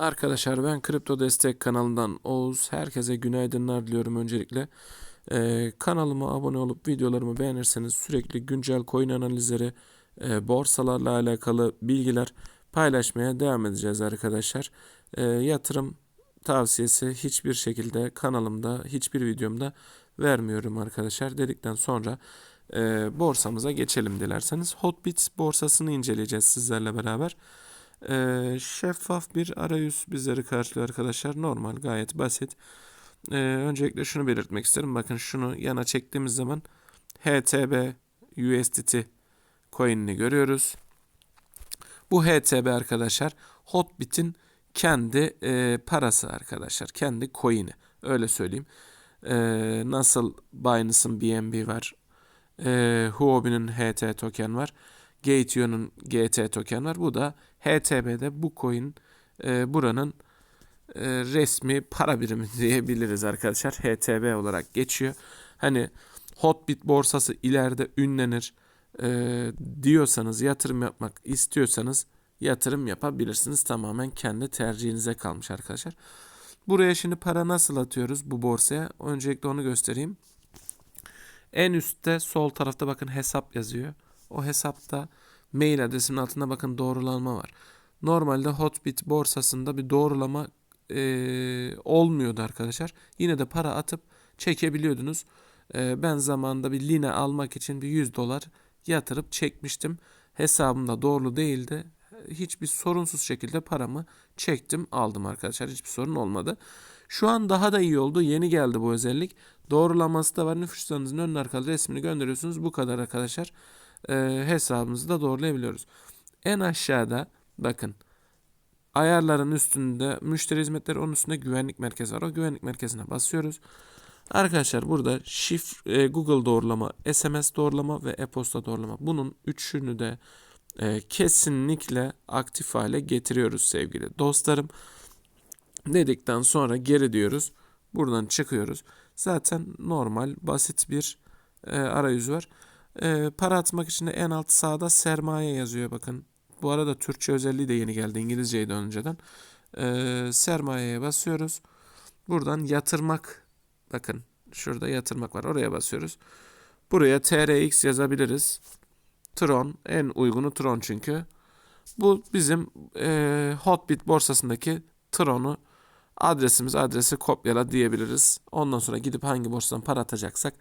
Arkadaşlar ben Kripto Destek kanalından Oğuz. Herkese günaydınlar diliyorum öncelikle. Ee, kanalıma abone olup videolarımı beğenirseniz sürekli güncel coin analizleri, e, borsalarla alakalı bilgiler paylaşmaya devam edeceğiz arkadaşlar. Ee, yatırım tavsiyesi hiçbir şekilde kanalımda, hiçbir videomda vermiyorum arkadaşlar dedikten sonra e, borsamıza geçelim dilerseniz. Hotbit borsasını inceleyeceğiz sizlerle beraber. Ee, şeffaf bir arayüz bizleri karşılıyor arkadaşlar. Normal gayet basit. Ee, öncelikle şunu belirtmek isterim. Bakın şunu yana çektiğimiz zaman HTB USDT coin'ini görüyoruz. Bu HTB arkadaşlar Hotbit'in kendi e, parası arkadaşlar. Kendi coin'i. Öyle söyleyeyim. E, nasıl Binance'ın BNB var. E, Huobi'nin HT token var. Gateio'nun GT token var. Bu da HTB'de bu coin e, buranın e, resmi para birimi diyebiliriz arkadaşlar. HTB olarak geçiyor. Hani Hotbit borsası ileride ünlenir e, diyorsanız yatırım yapmak istiyorsanız yatırım yapabilirsiniz. Tamamen kendi tercihinize kalmış arkadaşlar. Buraya şimdi para nasıl atıyoruz bu borsaya? Öncelikle onu göstereyim. En üstte sol tarafta bakın hesap yazıyor. O hesapta mail adresinin altında bakın doğrulanma var. Normalde Hotbit borsasında bir doğrulama e, olmuyordu arkadaşlar. Yine de para atıp çekebiliyordunuz. E, ben zamanında bir Lina almak için bir 100 dolar yatırıp çekmiştim. Hesabımda doğru değildi. Hiçbir sorunsuz şekilde paramı çektim aldım arkadaşlar. Hiçbir sorun olmadı. Şu an daha da iyi oldu. Yeni geldi bu özellik. Doğrulaması da var. Nüfuslarınızın ön arkalı resmini gönderiyorsunuz. Bu kadar arkadaşlar e, hesabımızı da doğrulayabiliyoruz. En aşağıda bakın ayarların üstünde müşteri hizmetleri onun üstünde güvenlik merkezi var. O güvenlik merkezine basıyoruz. Arkadaşlar burada şifre, e, Google doğrulama, SMS doğrulama ve e-posta doğrulama. Bunun üçünü de e, kesinlikle aktif hale getiriyoruz sevgili dostlarım. Dedikten sonra geri diyoruz. Buradan çıkıyoruz. Zaten normal basit bir e, arayüz var. E, para atmak için de en alt sağda sermaye yazıyor bakın. Bu arada Türkçe özelliği de yeni geldi. İngilizceydi önceden. E, sermayeye basıyoruz. Buradan yatırmak bakın şurada yatırmak var. Oraya basıyoruz. Buraya TRX yazabiliriz. Tron en uygunu Tron çünkü. Bu bizim e, Hotbit borsasındaki Tron'u adresimiz adresi kopyala diyebiliriz. Ondan sonra gidip hangi borsadan para atacaksak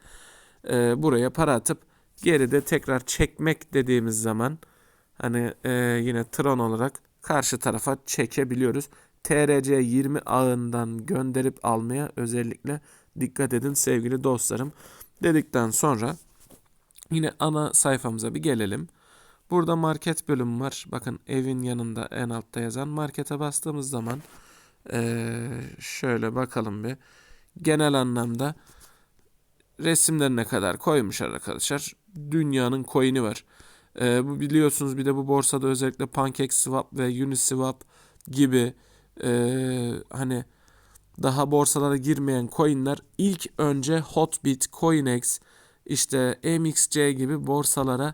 e, buraya para atıp geride tekrar çekmek dediğimiz zaman hani e, yine Tron olarak karşı tarafa çekebiliyoruz. TRC 20 ağından gönderip almaya özellikle dikkat edin sevgili dostlarım. Dedikten sonra yine ana sayfamıza bir gelelim. Burada market bölümü var. Bakın evin yanında en altta yazan markete bastığımız zaman ee, şöyle bakalım bir. Genel anlamda resimlerine kadar koymuşlar arkadaşlar. Dünyanın coin'i var. Ee, bu biliyorsunuz bir de bu borsada özellikle PancakeSwap ve Uniswap gibi e, hani daha borsalara girmeyen coin'ler ilk önce Hotbit, Coinex, işte MXC gibi borsalara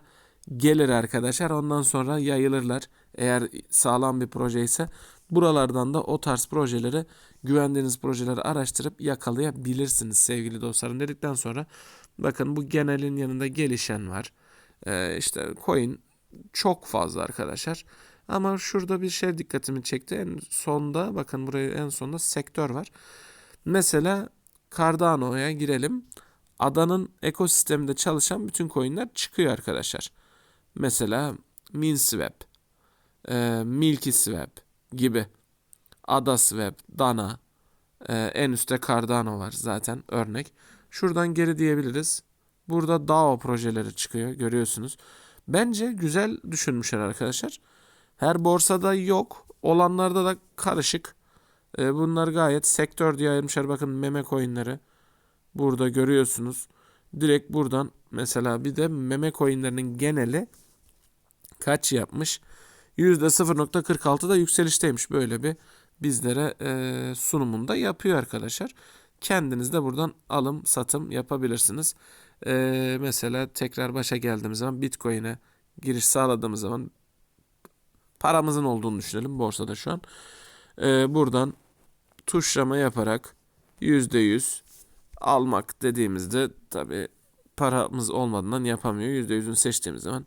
gelir arkadaşlar. Ondan sonra yayılırlar. Eğer sağlam bir proje ise buralardan da o tarz projeleri güvendiğiniz projeleri araştırıp yakalayabilirsiniz sevgili dostlarım dedikten sonra bakın bu genelin yanında gelişen var. Ee, işte coin çok fazla arkadaşlar. Ama şurada bir şey dikkatimi çekti. En sonda bakın buraya en sonda sektör var. Mesela Cardano'ya girelim. Adanın ekosisteminde çalışan bütün coinler çıkıyor arkadaşlar. Mesela MinSwap, e, MilkySwap gibi. Adaswap, Dana, e, en üstte Cardano var zaten örnek. Şuradan geri diyebiliriz. Burada DAO projeleri çıkıyor görüyorsunuz. Bence güzel düşünmüşler arkadaşlar. Her borsada yok. Olanlarda da karışık. E, bunlar gayet sektör diye ayırmışlar. Bakın meme coinleri. Burada görüyorsunuz. Direkt buradan mesela bir de meme coinlerinin geneli kaç yapmış? %0.46 da yükselişteymiş. Böyle bir bizlere e, sunumunda yapıyor arkadaşlar. Kendiniz de buradan alım satım yapabilirsiniz. E, mesela tekrar başa geldiğimiz zaman Bitcoin'e giriş sağladığımız zaman paramızın olduğunu düşünelim borsada şu an. e, buradan tuşlama yaparak %100 almak dediğimizde tabi paramız olmadığından yapamıyor. %100'ünü seçtiğimiz zaman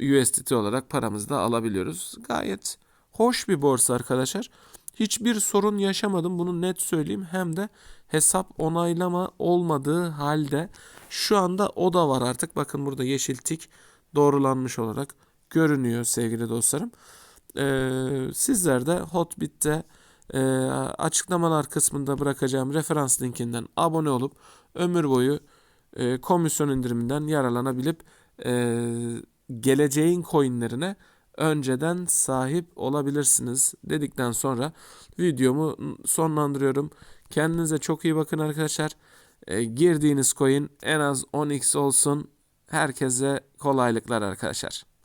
USDT olarak paramızı da alabiliyoruz. Gayet hoş bir borsa arkadaşlar. Hiçbir sorun yaşamadım bunu net söyleyeyim. Hem de hesap onaylama olmadığı halde şu anda o da var artık. Bakın burada yeşil tik doğrulanmış olarak görünüyor sevgili dostlarım. Ee, sizler de Hotbit'te e, açıklamalar kısmında bırakacağım referans linkinden abone olup ömür boyu e, komisyon indiriminden yararlanabilip e, geleceğin coinlerine önceden sahip olabilirsiniz dedikten sonra videomu sonlandırıyorum. Kendinize çok iyi bakın arkadaşlar. E, girdiğiniz coin en az 10x olsun. Herkese kolaylıklar arkadaşlar.